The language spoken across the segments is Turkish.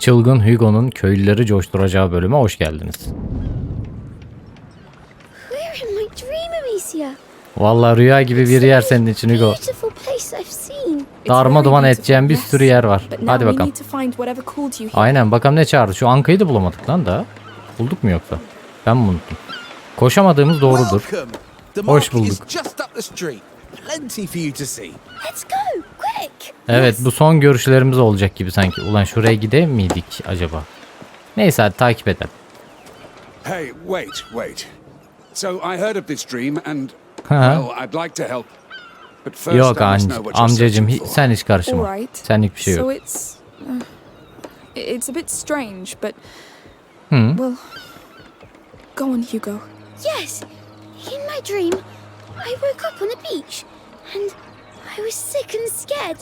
Çılgın Hugo'nun köylüleri coşturacağı bölüme hoş geldiniz. Vallahi rüya gibi bir yer senin için Hugo. Darma duman edeceğim bir sürü yer var. Hadi bakalım. Aynen bakalım ne çağırdı. Şu Anka'yı da bulamadık lan da. Bulduk mu yoksa? Ben mi unuttum? Koşamadığımız doğrudur. Hoş bulduk. Let's go. Evet bu son görüşlerimiz olacak gibi sanki. Ulan şuraya gider miydik acaba? Neyse hadi takip edelim. Hey, wait, wait. So I heard of this dream and, well, I'd like to help. But first Yok I must an- know what you're amcacım searching hi- for. sen hiç karışma. Senlik bir şey So yok. it's uh, it's a bit strange, but Hı. well, go on, Hugo. Yes, in my dream, I woke up on a beach and I was sick and scared.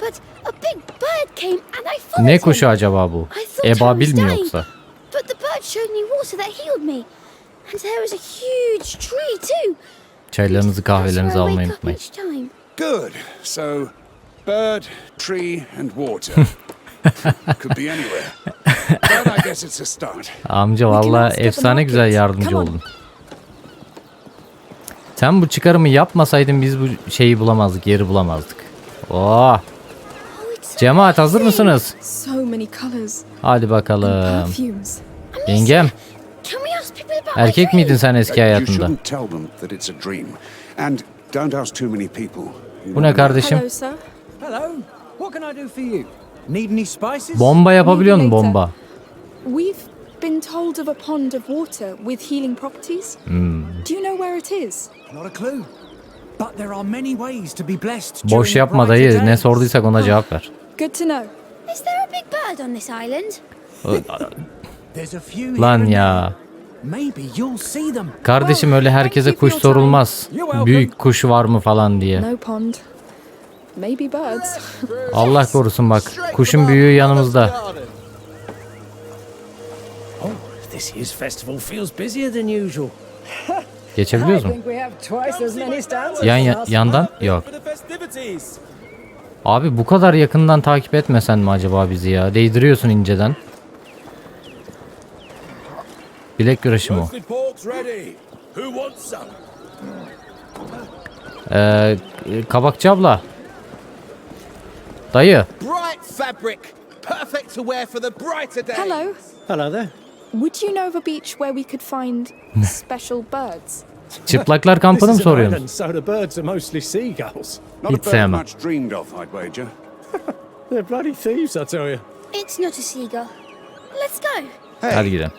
But a big bird came and I followed Ne him. kuşu acaba bu? I thought I was Ebabil mi dying. yoksa? But the bird showed me water that healed me. And there was a huge tree too. Çaylarınızı kahvelerinizi That's where I almayı wake up unutmayın. each time. Good. So, bird, tree, and water. Could be anywhere. But I guess it's a start. Amca valla efsane güzel yardımcı oldun. Sen bu çıkarımı yapmasaydın biz bu şeyi bulamazdık, yeri bulamazdık. Oh, cemaat hazır mısınız? Hadi bakalım. Yengem, erkek miydin sen eski hayatında? Bu ne kardeşim? Bomba yapabiliyor musun bomba? We've been told of a pond of water with healing properties. Hmm. Do you know where it is? Not a clue. But there are many ways to be blessed. Boş yapma dayı. Ne sorduysak ona cevap ver. Good to know. Is there a big bird on this island? There's a few Lan ya. there. Maybe you'll see them. Kardeşim öyle herkese kuş sorulmaz. Büyük kuş var mı falan diye. No pond. Maybe birds. Allah korusun bak. Kuşun büyüğü yanımızda. Oh, this year's festival feels busier than usual. Geçebiliyoruz mu? Yan, ya- yandan? Yok. Abi bu kadar yakından takip etmesen mi acaba bizi ya? Değdiriyorsun inceden. Bilek güreşi mi o? Ee, kabakçı abla. Dayı. Hello. Hello there. Would you know of a beach where we could find special birds? Çıplaklar kampını mı soruyorsunuz? so the birds are mostly seagulls. Not a Hiç sevmem. much dreamed of, I'd wager. They're bloody thieves, I tell you. It's not a seagull. Let's go. Hey, Hadi gidelim.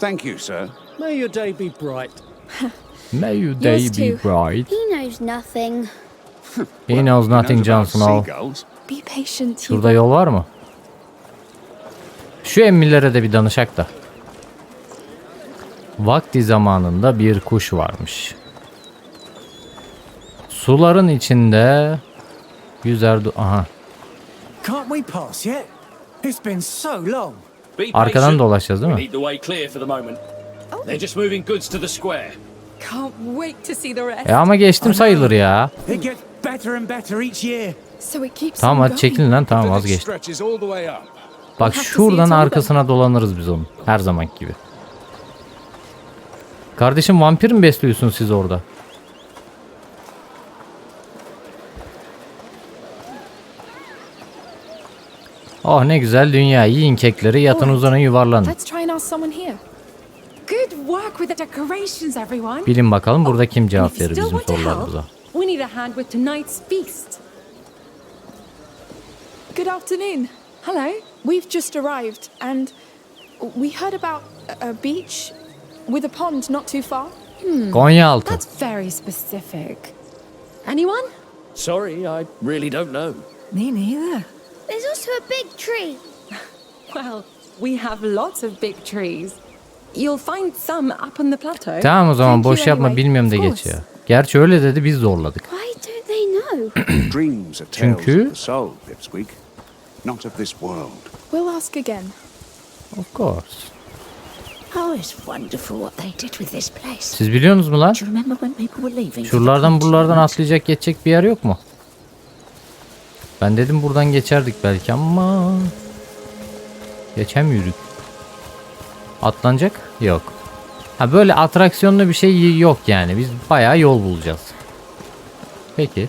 thank you, sir. May your day be bright. May you day Yours be too. bright. He knows nothing. He knows nothing about Snow. seagulls. Be patient, Şurada Hugo. yol var mı? Şu emmilere de bir danışak da. Vakti zamanında bir kuş varmış. Suların içinde yüzer Aha. Can't we pass yet? It's been so long. Be Arkadan dolaşacağız değil mi? need the way clear for the moment. They're just moving goods to the square. Can't wait to see the rest. E ama geçtim sayılır ya. It gets better and better each year. So it keeps Tamam hadi çekilin lan tamam vazgeçtim. Bak şuradan arkasına dolanırız biz onun. Her zaman gibi. Kardeşim vampir mi besliyorsun siz orada? Oh ne güzel dünya. Yiyin kekleri, yatın uzanın yuvarlanın. Bilin bakalım burada kim cevap verir bizim sorularımıza. Good afternoon. Hello. We've just arrived and we heard about a beach with a pond not too far. Konyaaltı. That's very specific. Anyone? Sorry, I really don't know. Me neither. There's also a big tree. Well, we have lots of big trees. You'll find some up on the plateau. Tamam o zaman boş yapma bilmiyorum de geç ya. Gerçi öyle dedi biz zorladık. Why don't they know? Dreams are tales Çünkü- of the soul, Pipsqueak. Not of this world. We'll ask again. Of course. Oh, it's wonderful what they did with this place. Siz biliyorsunuz mu lan? Do you remember when people were leaving? for the Şuralardan buralardan atlayacak geçecek bir yer yok mu? Ben dedim buradan geçerdik belki ama Geçemiyoruz. Atlanacak? Yok. Ha böyle atraksiyonlu bir şey yok yani. Biz bayağı yol bulacağız. Peki.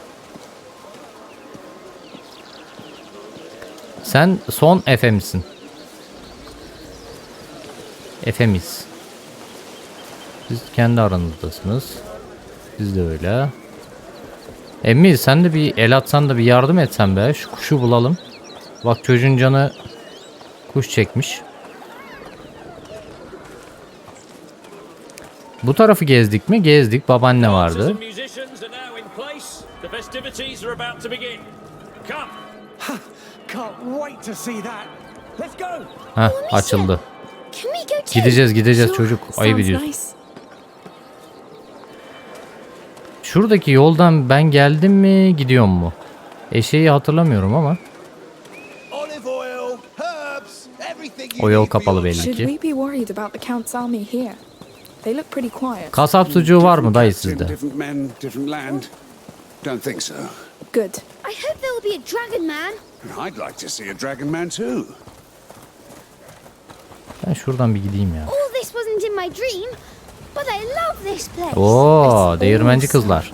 Sen son Efe misin? Efemiz. Siz kendi aranızdasınız. Siz de öyle. Emmi sen de bir el atsan da bir yardım etsen be. Şu kuşu bulalım. Bak çocuğun canı kuş çekmiş. Bu tarafı gezdik mi? Gezdik. Babaanne vardı. Heh açıldı. Gideceğiz gideceğiz çocuk. Ayıp ediyorsun. Şuradaki yoldan ben geldim mi gidiyorum mu? Eşeği hatırlamıyorum ama. O yol kapalı belli ki. Kasap sucuğu var mı dayı sizde? Don't think so. Good. I hope there will be a dragon man. I'd like to see a dragon man too. Ben şuradan bir gideyim ya. All this wasn't in my dream, but I love this place. Oo, değirmenci kızlar.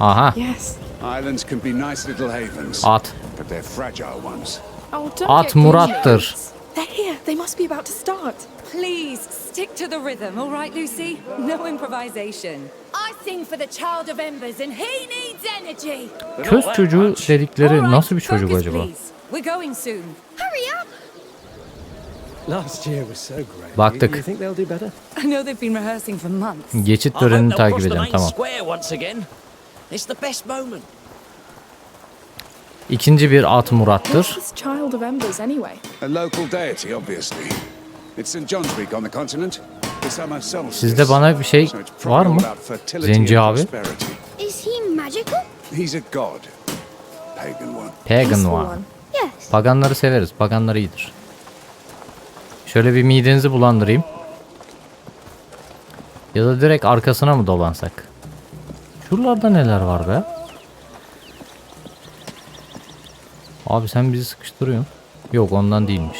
Aha. Yes. Islands can be nice little havens, At. but they're fragile ones. Oh, don't At. Murat'tır. They're here. They must be about to start. Please stick to the rhythm, all right, Lucy? No improvisation. I sing for the child of embers and he needs energy. Köz çocuğu dedikleri nasıl bir çocuk acaba? We're going soon. Hurry up! Last year was so great. Baktık. You, you think they'll do better? I know they've been rehearsing for months. Geçit törenini takip edelim main tamam. square once again. It's the best moment. İkinci bir at Murat'tır. What's this child of embers anyway? A local deity, obviously. It's St. John's Week on the continent. The summer solstice. Sizde bana bir şey var probably mı? all about fertility Zenci abi. prosperity. Is he magical? He's a god. Pagan one. Paganları severiz. Paganlar iyidir. Şöyle bir midenizi bulandırayım. Ya da direkt arkasına mı dolansak? Şuralarda neler var be? Abi sen bizi sıkıştırıyorsun. Yok ondan değilmiş.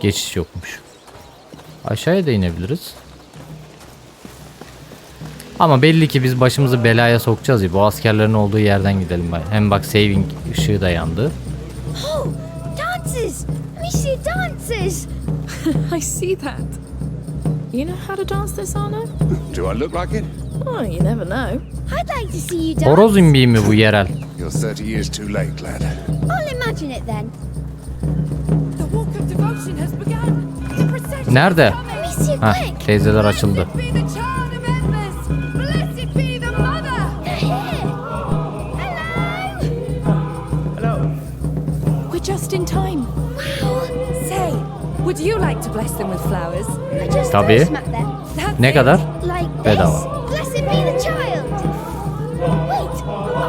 Geçiş yokmuş. Aşağıya da inebiliriz. Ama belli ki biz başımızı belaya sokacağız ya. Bu askerlerin olduğu yerden gidelim. Hem bak saving ışığı da yandı. Oh, me see dancers! I see that. You know how to dance this, Anna? Do I look like it? Oh, you never know. I'd like to see you dance. Horoz imbiği mi bu yerel? You're 30 years too late, lad. I'll imagine it then. The walk of devotion has begun. The procession Nerede? Ha, teyzeler açıldı.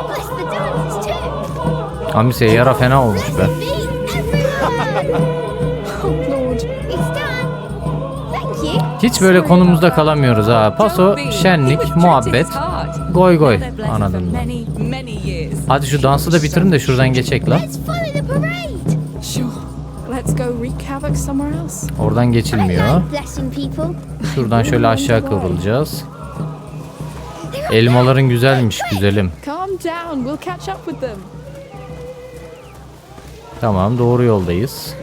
Bless the dancers too. Amise yara fena olmuş be. Oh. Hiç böyle konumuzda kalamıyoruz ha. Paso, şenlik, muhabbet, goy goy. Anladın mı? Hadi şu dansı da bitirin de şuradan geçek la. Let's go wreak havoc somewhere else. Oradan geçilmiyor. like blessing people. Şuradan şöyle aşağı kıvrılacağız. Elmaların güzelmiş güzelim. Tamam doğru yoldayız.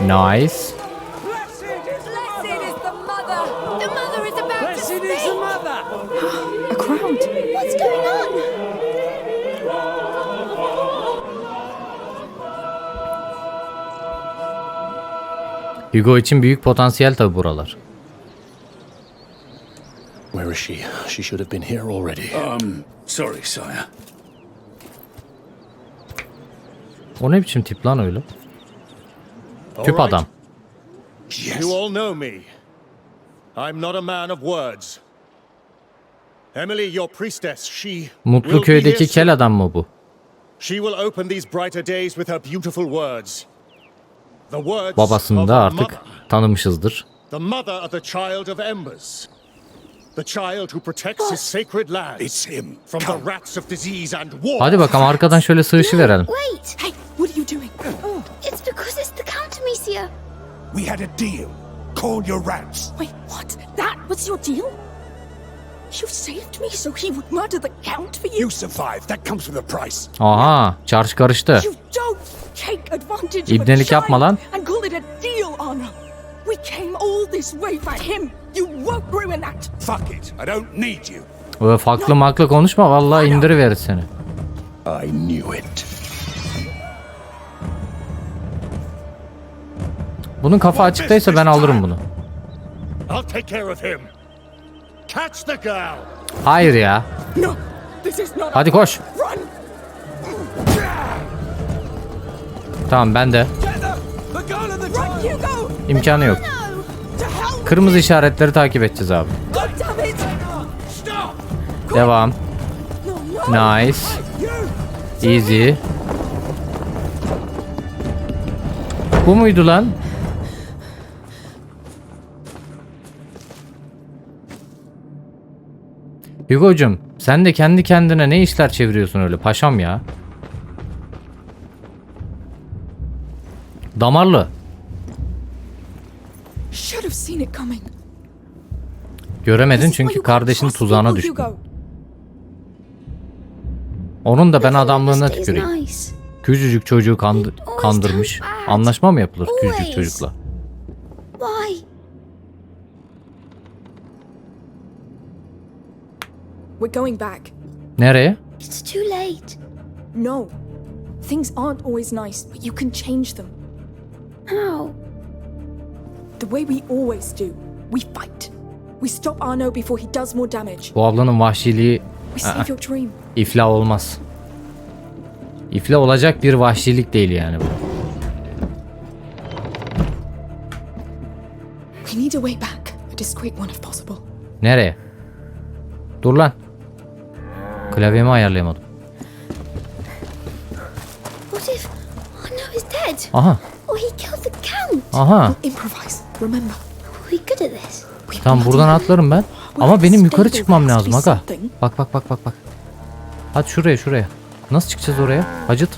Nice. Hugo için büyük potansiyel tabi buralar. Where is she? She should have been here already. Um, sorry, sire. O ne biçim tip lan öyle? Tüp adam. Yes. You all know me. I'm not a man of words. Emily, your priestess, she Mutlu köydeki kel adam mı bu? She will open these brighter days with her beautiful words. The words Babasını of da artık mother. tanımışızdır. The mother of the child of embers. The child who protects his sacred lands. It's him. From the rats of disease and war. Hadi bakalım arkadan şöyle sığışı verelim. Wait! Hey, what are you doing? It's because it's the Count Amicia. We had a deal. Call your rats. Wait, what? That was your deal? You saved me so he would murder the Count for you? You survived. That comes with a price. Aha çarşı karıştı. You don't take advantage of a İbnelik yapma lan. and call it a deal, Arno. We came all this way for him. You won't ruin that. Fuck it. I don't need you. Böyle farklı maklı konuşma vallahi indiriverir seni. I knew it. Bunun kafa açıktaysa ben alırım bunu. I'll take care of him. Catch the girl. Hayır ya. No, this is not. Hadi koş. Tamam ben de. İmkanı yok. Kırmızı işaretleri takip edeceğiz abi. Devam. Nice. Easy. Bu muydu lan? Hugo'cum sen de kendi kendine ne işler çeviriyorsun öyle paşam ya. Damarlı. Göremedin çünkü kardeşin tuzağına. Hugo. Onun da ben adamlığına tüküreyim. Küçücük çocuğu kandı- kandırmış. Anlaşma mı yapılır küçücük çocukla? Why? We're going back. Nereye? It's too late. No. Things aren't always nice, but you can change them. How? The way we always do. We fight. We stop Arno before he does more damage. Bu ablanın vahşiliği We save your dream. iflah olmaz. İflah olacak bir vahşilik değil yani bu. We need a way back. A discreet one if possible. Nereye? Dur lan. Klavyemi ayarlayamadım. What if Arno is dead? Aha. We Tamam buradan atlarım ben. Ama benim yukarı çıkmam lazım aga. Bak bak bak bak bak. Hadi şuraya şuraya. Nasıl çıkacağız oraya? Hacıt.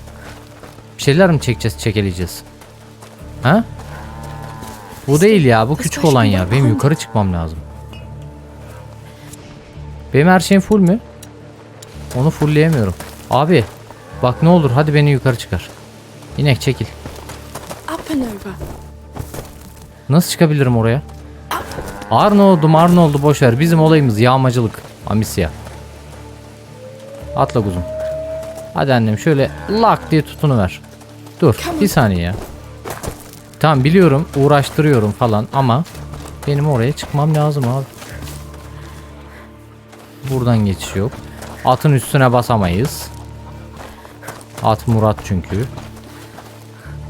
Bir şeyler mi çekeceğiz, çekeleyeceğiz? Ha? Bu değil ya, bu küçük olan ya. Benim yukarı çıkmam lazım. Benim her şeyim full mü? Onu fullleyemiyorum. Abi, bak ne olur hadi beni yukarı çıkar. İnek çekil. Nasıl çıkabilirim oraya? Arnold'u Marnold'u boş ver. Bizim olayımız yağmacılık. Amisya. Atla kuzum. Hadi annem şöyle lak diye tutunuver. Dur bir saniye ya. Tamam biliyorum uğraştırıyorum falan ama benim oraya çıkmam lazım abi. Buradan geçiş yok. Atın üstüne basamayız. At Murat çünkü.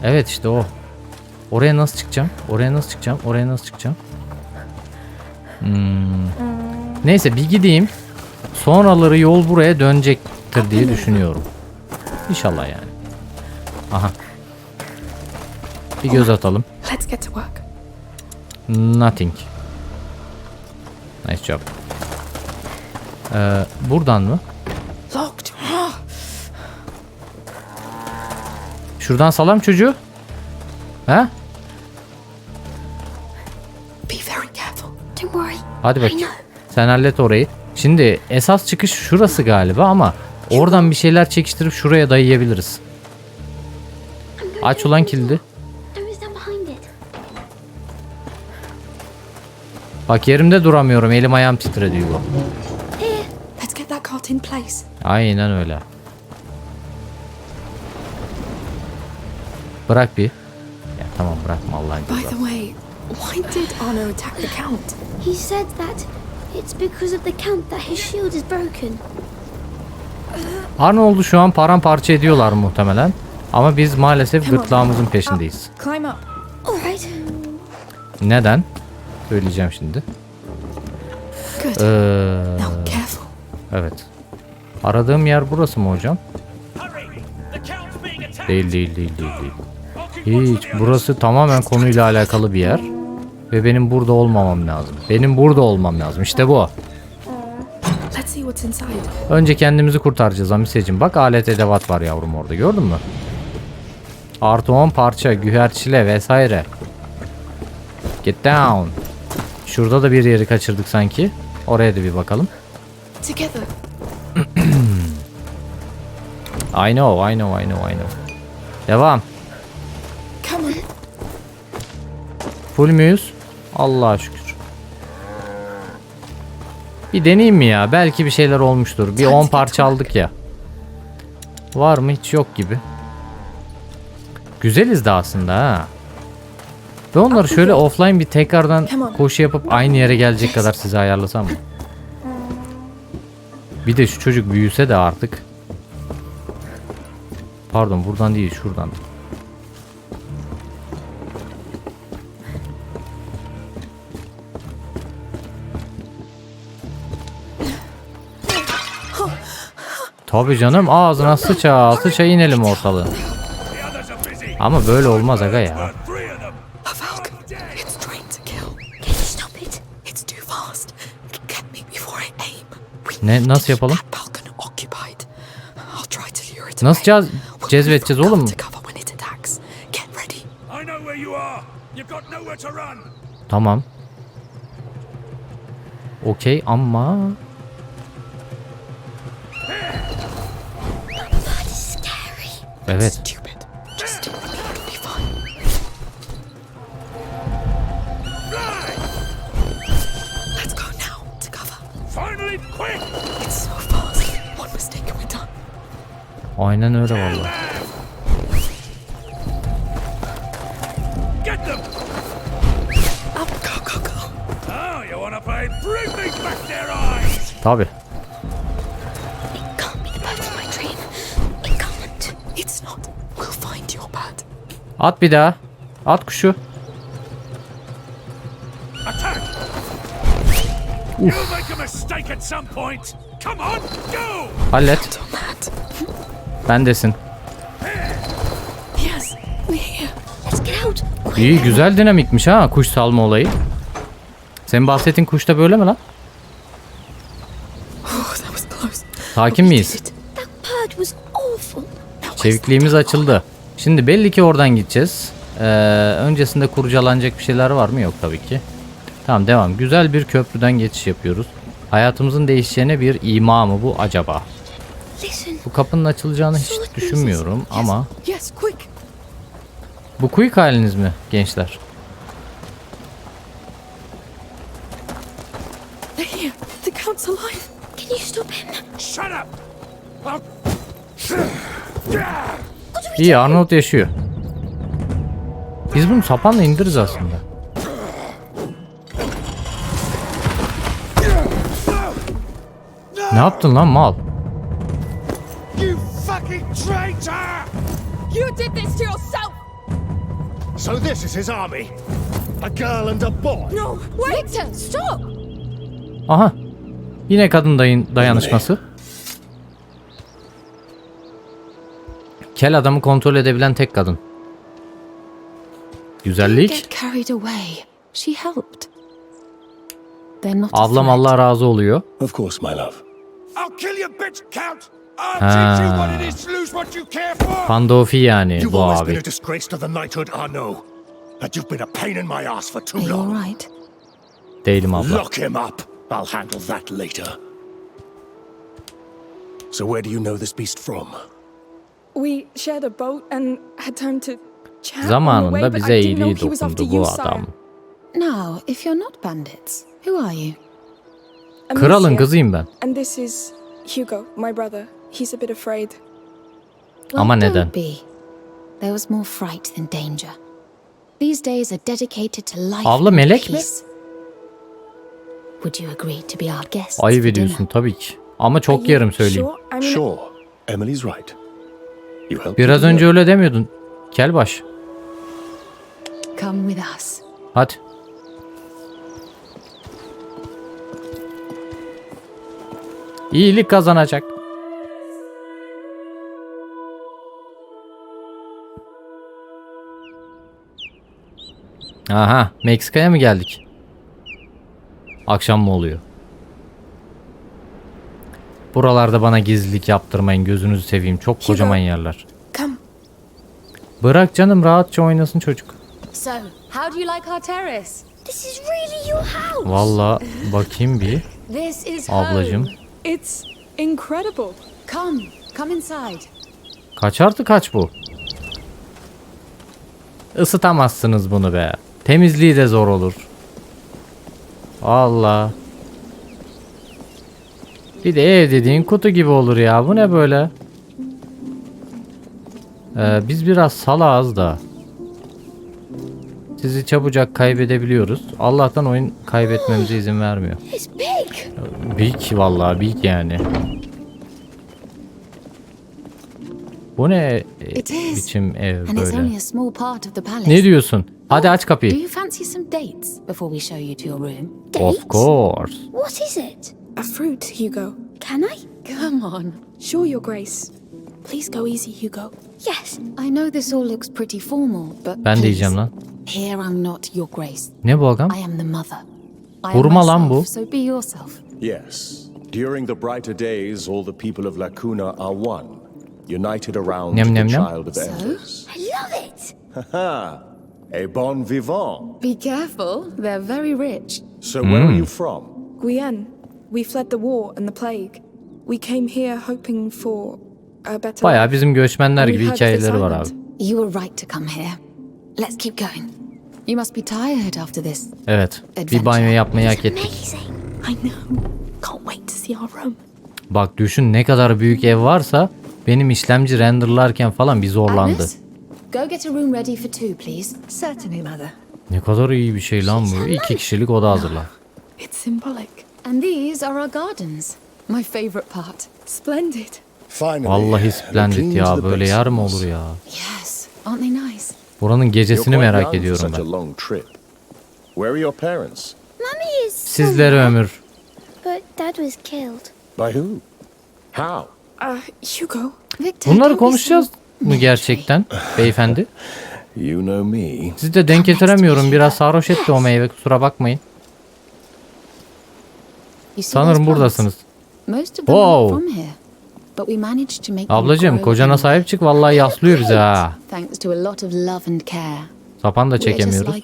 Evet işte o. Oraya nasıl çıkacağım? Oraya nasıl çıkacağım? Oraya nasıl çıkacağım? Hmm. Neyse bir gideyim. Sonraları yol buraya dönecektir diye düşünüyorum. İnşallah yani. Aha. Bir göz atalım. Let's get to work. Nothing. Nice job. Ee, buradan mı? Locked. Şuradan salam çocuğu. He? Hadi know. Sen hallet orayı. Şimdi esas çıkış şurası galiba ama oradan bir şeyler çekiştirip şuraya dayayabiliriz. Aç ulan kilidi. Bak yerimde duramıyorum. Elim ayağım titredi Hugo. Aynen öyle. Bırak bir. Ya tamam bırakma Allah'ın cezası. Why did Arno attack the Count? He said that it's because of the Count that his shield is broken. Arnold'u şu an paramparça ediyorlar muhtemelen. Ama biz maalesef gırtlağımızın peşindeyiz. Climb up. Alright. Neden? Söyleyeceğim şimdi. Good. Ee, Now careful. evet. Aradığım yer burası mı hocam? Hurry! The Count's being attacked! Değil değil değil değil değil. Hiç. Burası tamamen konuyla alakalı bir yer. Ve benim burada olmamam lazım. Benim burada olmam lazım. İşte bu. İnside. Önce kendimizi kurtaracağız Amiseciğim. Bak alet edevat var yavrum orada gördün mü? Artı 10 parça, güherçile vesaire. Get down. Şurada da bir yeri kaçırdık sanki. Oraya da bir bakalım. Together. I know, I know, I know, I know. Devam. Full müyüz? Allah'a şükür. Bir deneyeyim mi ya? Belki bir şeyler olmuştur. Bir 10 parça aldık ya. Var mı? Hiç yok gibi. Güzeliz de aslında ha. Ve onları şöyle offline bir tekrardan koşu yapıp aynı yere gelecek kadar size ayarlasam mı? Bir de şu çocuk büyüse de artık. Pardon buradan değil şuradan. Tabii canım ağzına sıça sıça inelim ortalığı. Ama böyle olmaz aga ya. Ne nasıl yapalım? Nasıl cez cezbedeceğiz oğlum? To cover when done. Aynen öyle vallahi. Get At bir daha. At kuşu. Attack! You'll make a mistake at some point. Come on, go! Hallet. Bendesin. Yes, we're here. Let's get out. İyi güzel dinamikmiş ha kuş salma olayı. Senin bahsettiğin kuş da böyle mi lan? Oh, that was close. Sakin miyiz? Çevikliğimiz açıldı. Şimdi belli ki oradan gideceğiz. Ee, öncesinde kurcalanacak bir şeyler var mı? Yok tabii ki. Tamam devam. Güzel bir köprüden geçiş yapıyoruz. Hayatımızın değişeceğine bir ima mı bu acaba? Listen. Bu kapının açılacağını hiç düşünmüyorum ama Yes, quick. bu quick haliniz mi gençler? They're here. The Count's alive. Can you stop him? Shut up! İyi Arnold yaşıyor. Biz bunu sapanla indiririz aslında. Ne yaptın lan mal? You fucking traitor! You did this to yourself! So this is his army? A girl and a boy? No, wait! Stop! Aha. Yine kadın dayın dayanışması. Kel adamı kontrol edebilen tek kadın. Güzellik. Ablam. Allah razı oluyor. Of course, my love. I'll kill you, bitch, Count! For! Pandofi yani bu abi. a disgrace to the knighthood, Arnaud. That you've been a pain in my ass for too Are you long. all right? Değilim abla. Lock him up. I'll handle that later. So where do you know this beast from? Zamanında but bize I didn't know iyiliği he was after dokundu you, bu adam. Now, if you're not bandits, who are you? Kralın kızıyım ben. And this is Hugo, my brother. He's a bit afraid. Ama neden? don't be. There was more fright than danger. These days are dedicated to life Abla melek mi? Would you agree to be our guests Ayıp ediyorsun tabii ki. Ama çok yerim söyleyeyim. Sure. Emily's right. Biraz önce öyle demiyordun. Kelbaş. Come with us. Hadi. İyilik kazanacak. Aha, Meksika'ya mı geldik? Akşam mı oluyor? Buralarda bana gizlilik yaptırmayın gözünüzü seveyim. Çok kocaman yerler. Come. Bırak canım rahatça oynasın çocuk. So, how do you like our terrace? This is really your house. Valla bakayım bir. This is Ablacım. home. It's incredible. Come, come inside. Kaç artı kaç bu? Isıtamazsınız bunu be. Temizliği de zor olur. Allah. Bir de ev dediğin kutu gibi olur ya. Bu ne böyle? Ee, biz biraz salağız da. Sizi çabucak kaybedebiliyoruz. Allah'tan oyun kaybetmemize izin vermiyor. Big. Vallahi big yani. Bu ne e, biçim ev böyle? Ne diyorsun? Hadi aç kapıyı. Of course. What is it? A fruit, Hugo. Can I? Come on. Sure, Your Grace. Please go easy, Hugo. Yes. I know this all looks pretty formal, but Ben please, de yiyeceğim lan. Here I'm not your grace. Ne bu agam? I am the mother. I am Vurma lan myself, bu. So be yourself. Yes. During the brighter days, all the people of Lacuna are one, united around Nyam, the nyam, nyam. child of Enders. I love it. Ha! ha! A bon vivant. Be careful. They're very rich. So where are mm. you from? Guyenne. We fled the war and the plague. We came here hoping for a better Bayağı bizim göçmenler gibi hikayeleri var abi. You were right to come here. Let's keep going. You must be tired after this. Evet. Bir banyo yapmayı hak ettik. Amazing. I know. Can't wait to see our room. Bak düşün ne kadar büyük ev varsa benim işlemci renderlarken falan bir zorlandı. Go get a room ready for two, please. Certainly, Mother. Ne kadar iyi bir şey lan bu. İki kişilik oda hazırla. It's symbolic. And these are our gardens. My favorite part. Splendid. Finally. Vallahi splendid ya. the Böyle yer mi olur ya? Yes, aren't they nice? Buranın gecesini merak ediyorum such ben. a long trip. Where are your parents? Mummy is. Sizlere ömür. But Dad was killed. By who? How? Uh, Hugo. Victor, Bunları konuşacağız mı gerçekten beyefendi? You know me. Sizi de denk getiremiyorum. Biraz sarhoş etti o meyve kusura bakmayın. You see Sanırım those plants? buradasınız. Most of them Wow. are from here. But we managed to make them Ablacığım kocana sahip çık vallahi yaslıyor bizi ha. Sapan da çekemiyoruz.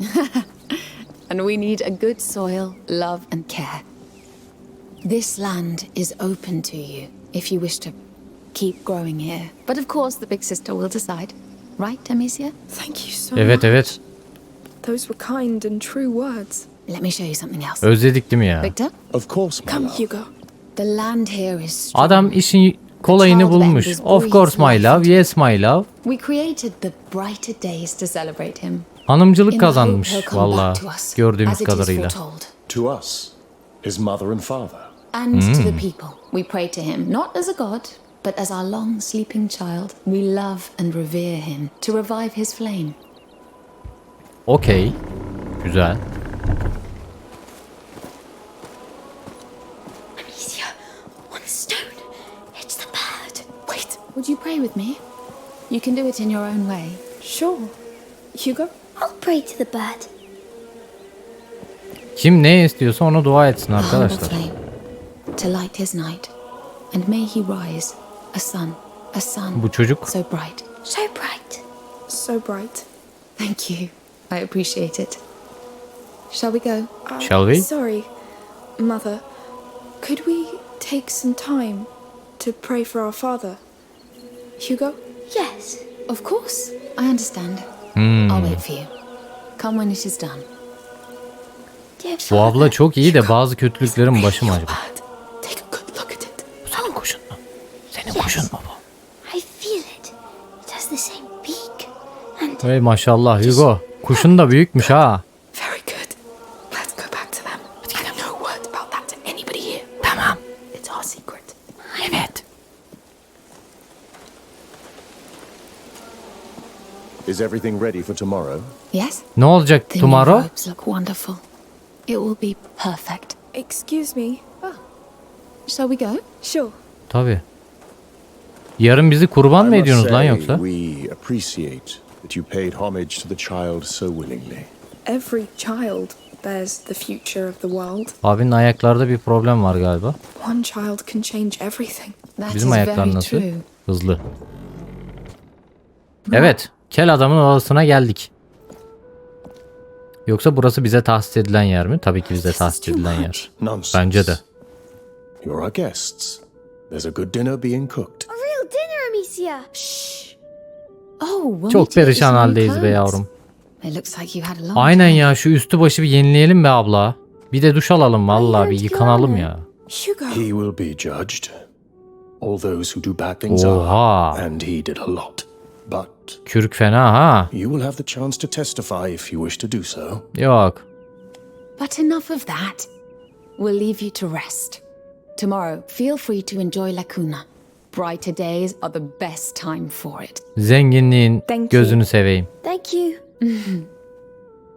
And we need a good soil, love, and care. This land is open to you if you wish to keep growing here. But of course, the big sister will decide. Right, Amicia? Thank you so Evet much. evet. Those were kind and true words. Let me show you something else. Özledik değil mi ya? Victor, Of course, my Come, love. Hugo. the land here is strong. Adam işin kolayını bulmuş. Of course my love. Yes my love. We created the brighter days to celebrate him. Hanımcılık kazanmış valla to gördüğümüz kadarıyla. To us, his mother and father. And to Hmm. the people, we pray to him, not as a god, but as our long sleeping child. We love and revere him to revive his flame. Okey. Güzel. Amicia, one stone. It's the bird. Wait, would you pray with me? You can do it in your own way. Sure. Hugo? I'll pray to the bird. Kim ne istiyorsa ona dua etsin A humble arkadaşlar. flame to light his night, and may he rise a sun, a sun Bu çocuk so bright. So bright. So bright. Thank you. I appreciate it. Shall we go? Uh, Shall we? Sorry, Mother. Could we take some time to pray for our father? Hugo? Yes. Of course. I understand. Hmm. I'll wait for you. Come when it is done. Bu abla çok iyi de bazı kötülüklerin başı mı acaba? Bird. Take a good look at it. Bu senin kuşun mu? Senin kuşun mu bu? I feel it. It has the same beak. And Hey maşallah Hugo. Kuşun da büyükmüş ha. Very good. Let's go back to them. And no word about that to anybody here. Tamam. It's our secret. Evet. Is everything ready for tomorrow? Yes? Ne olacak The tomorrow? robes look wonderful. It will be perfect. Excuse me. Shall we go? Sure. Tabi. Yarın bizi kurban mı ediyorsunuz lan say, yoksa? We appreciate that you paid homage to the child so willingly. Every child there's the future of the world. Abinin ayaklarda bir problem var galiba. One child can change everything. That Bizim is ayaklar very nasıl? true. Hızlı. Evet. Kel adamın odasına geldik. Yoksa burası bize tahsis edilen yer mi? Tabii ki bize tahsis edilen yer. Bence de. You're our guests. There's a good dinner being cooked. A real dinner, Amicia. Oh, Çok perişan haldeyiz be yavrum. Aynen ya şu üstü başı bir yenileyelim be abla. Bir de duş alalım vallahi bir yıkanalım ya. He will be judged. All those who do bad things are, and he did a lot. Kürk fena ha. you will have the chance to testify if you wish to do so. Yok. But enough of that. We'll leave you to rest. Tomorrow, feel free to enjoy La Cuna. Brighter days are the best time for it. Zenginliğin Thank you. gözünü seveyim. Thank you.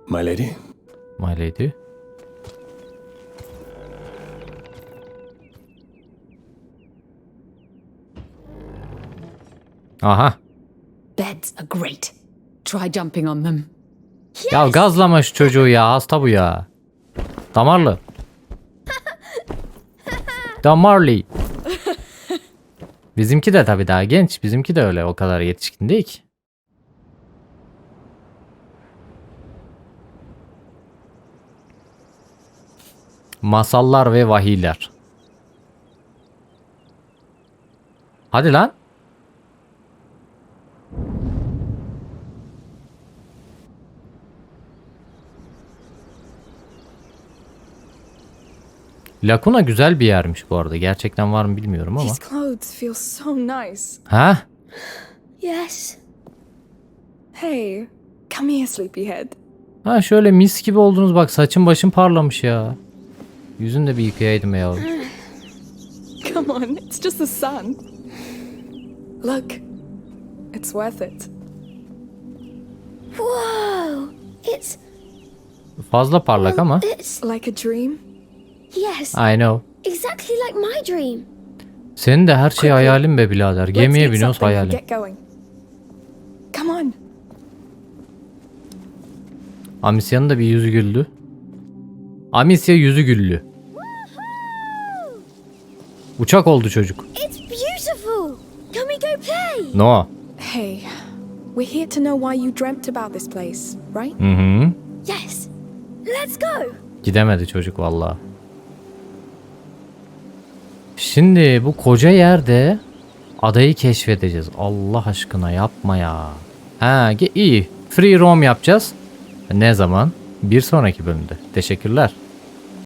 My lady, My lady. Aha. Beds are great. Try jumping on them. Ya gazlama şu çocuğu ya. Hasta bu ya. Damarlı. Damarlı. Bizimki de tabii daha genç. Bizimki de öyle o kadar yetişkin değil ki. Masallar ve vahiyler. Hadi lan. Lacuna güzel bir yermiş bu arada. Gerçekten var mı bilmiyorum ama. These clothes feel so nice. Ha? Yes. Hey, come here, sleepyhead. Ha şöyle mis gibi oldunuz bak saçın başın parlamış ya. Yüzünü de bir yıkayaydım yavrum. Come on, it's just the sun. Look, it's worth it. Whoa. It's Fazla parlak ama. it's Like a dream. Yes. I know. Exactly like my dream. Senin de her şey hayalin be birader. Gemiye biniyoruz hayalin. Get going. Come on. Amisya'nın da bir yüzü güldü. Amisya yüzü güllü. Uçak oldu çocuk. It's beautiful. Can we go play? No. Hey, we're here to know why you dreamt about this place, right? Hı hı. Yes. Let's go. Gidemedi çocuk valla. Şimdi bu koca yerde adayı keşfedeceğiz. Allah aşkına yapma ya. Ha iyi. Free roam yapacağız. Ne zaman? Bir sonraki bölümde. Teşekkürler.